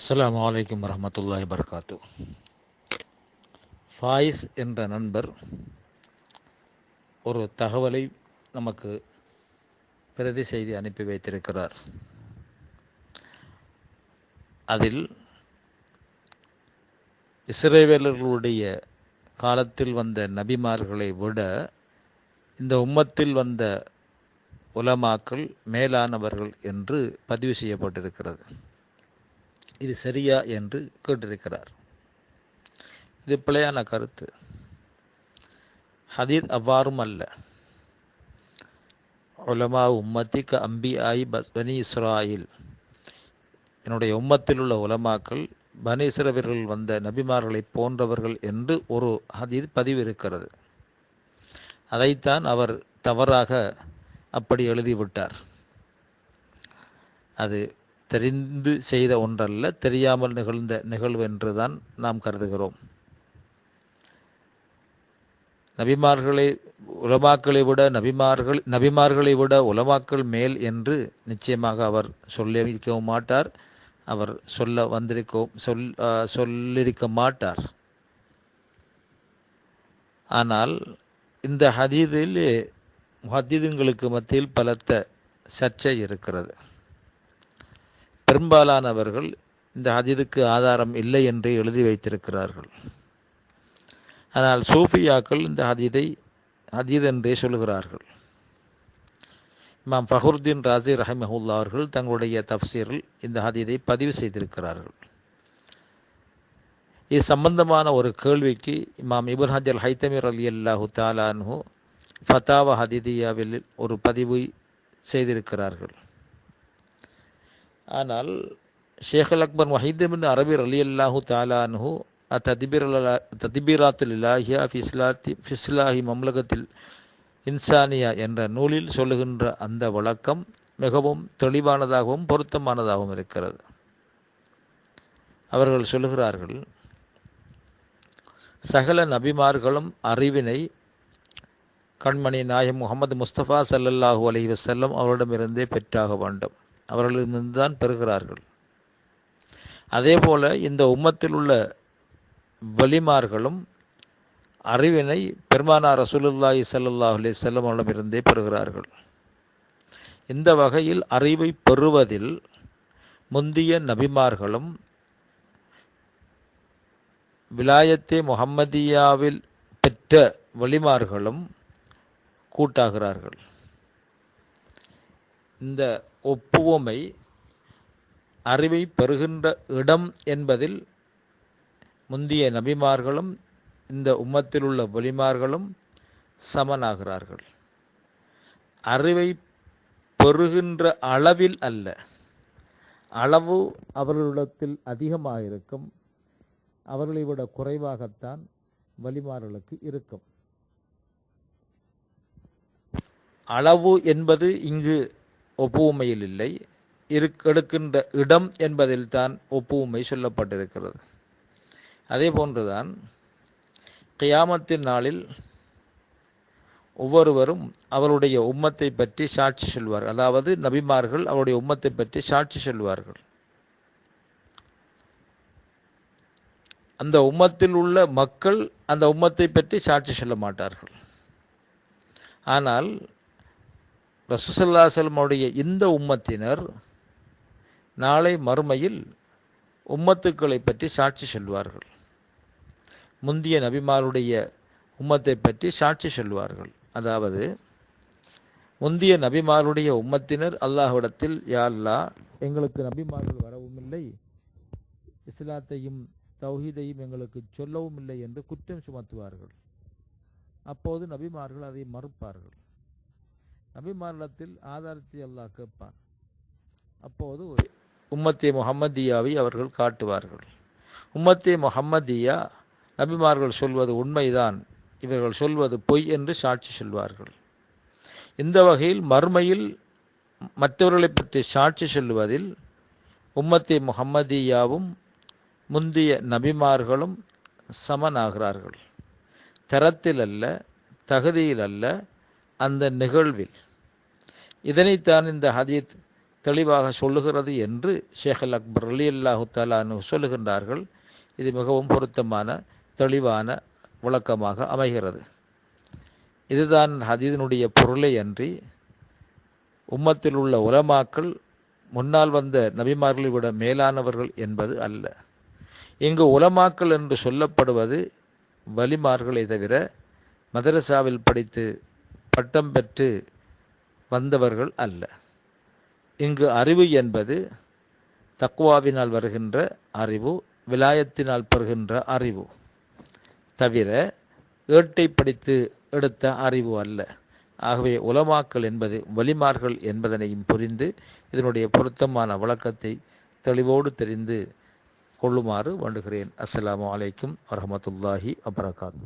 அஸ்ஸலாமு அலைக்கும் வரஹ்மத்துல்லாஹி வபரகாத்து ஃபாயிஸ் என்ற நண்பர் ஒரு தகவலை நமக்கு பிரதி செய்தி அனுப்பி வைத்திருக்கிறார். அதில் இஸ்ரேவேலர்களுடைய காலத்தில் வந்த நபிமார்களை விட இந்த உம்மத்தில் வந்த உலமாக்கள் மேலானவர்கள் என்று பதிவு செய்யப்பட்டிருக்கிறது. இது சரியா என்று கேட்டிருக்கிறார். இது பிழையான கருத்து. ஹதீத் அவ்வாறும் அல்ல. உலமா உம்மத்திக்கு அம்பி ஆயி பனி இஸ்ராயில். என்னுடைய உம்மத்தில் உள்ள உலமாக்கள் பனி வந்த நபிமார்களை போன்றவர்கள் என்று ஒரு ஹதீத் பதிவு இருக்கிறது அதைத்தான் அவர் தவறாக அப்படி எழுதிவிட்டார். அது தெரிந்து செய்த ஒன்றல்ல தெரியாமல் நிகழ்ந்த நிகழ்வு என்றுதான் நாம் கருதுகிறோம். நபிமார்களை உலமாக்களை விட நபிமார்கள் நபிமார்களை விட உலமாக்கள் மேல் என்று நிச்சயமாக அவர் சொல்லியிருக்கவும் மாட்டார். அவர் சொல்ல வந்திருக்கவும் சொல் சொல்லியிருக்க மாட்டார். ஆனால் இந்த ஹதீதில் ஹதீதுங்களுக்கு மத்தியில் பலத்த சர்ச்சை இருக்கிறது. பெரும்பாலானவர்கள் இந்த ஹதீதுக்கு ஆதாரம் இல்லை என்று எழுதி வைத்திருக்கிறார்கள். ஆனால் சூஃபியாக்கள் இந்த ஹதீதை ஹதீத் என்றே சொல்கிறார்கள். இமாம் ஃபஹருத்தீன் ராசி ரஹமஹுல்லா அவர்கள் தங்களுடைய தப்சீரில் இந்த ஹதீதை பதிவு செய்திருக்கிறார்கள். இது சம்பந்தமான ஒரு கேள்விக்கு இமாம் இபுன் ஹஜல் ஹைத்தமீர் அலி அல்லாஹு தாலான்ஹு ஃபதாவ ஹதீதியாவில் ஒரு பதிவு செய்திருக்கிறார்கள். ஆனால் ஷேஹல் அக்பர் வஹீதபின் அரபிர் அலி அல்லாஹு தாலானு ததிபீர் ததிபீராத்துல் இலாஹியா ஃபிஸ்லாத்தி ஃபிஸ்லாஹி மம்லகத்தில் இன்சானியா என்ற நூலில் சொல்லுகின்ற அந்த வழக்கம் மிகவும் தெளிவானதாகவும் பொருத்தமானதாகவும் இருக்கிறது. அவர்கள் சொல்லுகிறார்கள் சகல நபிமார்களும் அறிவினை கண்மணி நாயம் முகமது முஸ்தபா சல்லல்லாஹூ அலி வசல்லம் அவரிடமிருந்தே பெற்றாக வேண்டும். அவர்களிடமிருந்து தான் பெறுகிறார்கள். அதே போல இந்த உம்மத்தில் உள்ள வலிமார்களும் அறிவினை பெருமானார் ரசூலுல்லாஹி சல்லாஹ் அலி பெறுகிறார்கள். இந்த வகையில் அறிவை பெறுவதில் முந்திய நபிமார்களும் விலாயத்தே முகம்மதியாவில் பெற்ற வழிமார்களும் கூட்டாகிறார்கள். இந்த ஒப்புவமை அறிவை பெறுகின்ற இடம் என்பதில் முந்திய நபிமார்களும் இந்த உம்மத்தில் உள்ள வலிமார்களும் சமனாகிறார்கள். அறிவை பெறுகின்ற அளவில் அல்ல அளவு அவர்களிடத்தில் அதிகமாக இருக்கும் அவர்களை விட குறைவாகத்தான் வலிமார்களுக்கு இருக்கும். அளவு என்பது இங்கு ஒப்புமையில் இல்லை எடுக்கின்ற இடம் என்பதில் தான் ஒப்புமை சொல்லப்பட்டிருக்கிறது. அதே போன்றுதான் கியாமத்தின் நாளில் ஒவ்வொருவரும் அவருடைய உம்மத்தை பற்றி சாட்சி சொல்வார்கள் அதாவது நபிமார்கள் அவருடைய உம்மத்தை பற்றி சாட்சி சொல்வார்கள். அந்த உம்மத்தில் உள்ள மக்கள் அந்த உம்மத்தை பற்றி சாட்சி சொல்ல மாட்டார்கள். ஆனால் ரசூசல்லா செல்மோடைய இந்த உம்மத்தினர் நாளை மறுமையில் உம்மத்துக்களை பற்றி சாட்சி சொல்வார்கள். முந்திய நபிமாருடைய உம்மத்தை பற்றி சாட்சி சொல்வார்கள். அதாவது முந்திய நபிமாருடைய உம்மத்தினர் அல்லாஹ்விடத்தில் யா அல்லா எங்களுக்கு நபிமார்கள் வரவும் இல்லை. இஸ்லாத்தையும் தௌஹீதையும் எங்களுக்கு சொல்லவும் இல்லை என்று குற்றம் சுமத்துவார்கள். அப்போது நபிமார்கள் அதை மறுப்பார்கள். நபிமாரிடத்தில் ஆதாரத்தை அல்லாஹ் கேட்பான். அப்போது உம்மத்தே முகம்மதியாவை அவர்கள் காட்டுவார்கள். உம்மத்தே முகம்மதியா நபிமார்கள் சொல்வது உண்மைதான் இவர்கள் சொல்வது பொய் என்று சாட்சி சொல்வார்கள். இந்த வகையில் மறுமையில் மற்றவர்களை பற்றி சாட்சி சொல்வதில் உம்மத்தே முகம்மதியாவும் முந்திய நபிமார்களும் சமனாகிறார்கள். தரத்தில் அல்ல தகுதியில் அல்ல அந்த நிகழ்வில். இதனைத்தான் இந்த ஹதீத் தெளிவாக சொல்லுகிறது என்று ஷேக் அல் அக்பர் அலி அல்லாஹு தாலானு சொல்லுகின்றார்கள். இது மிகவும் பொருத்தமான தெளிவான விளக்கமாக அமைகிறது. இதுதான் ஹதீதினுடைய பொருளை அன்றி உம்மத்தில் உள்ள உலமாக்கள் முன்னால் வந்த நபிமார்களை விட மேலானவர்கள் என்பது அல்ல. இங்கு உலமாக்கள் என்று சொல்லப்படுவது வலிமார்களை தவிர மதரசாவில் படித்து பட்டம் பெற்று வந்தவர்கள் அல்ல. இங்கு அறிவு என்பது தக்குவாவினால் வருகின்ற அறிவு விலாயத்தினால் பெறுகின்ற அறிவு. தவிர ஏட்டை படித்து எடுத்த அறிவு அல்ல. ஆகவே உலமாக்கல் என்பது வலிமார்கள் என்பதனையும் புரிந்து இதனுடைய பொருத்தமான வழக்கத்தை தெளிவோடு தெரிந்து கொள்ளுமாறு வேண்டுகிறேன். அஸ்லாம் அலைக்கும் வரமத்துல்லாஹி அபரகாத்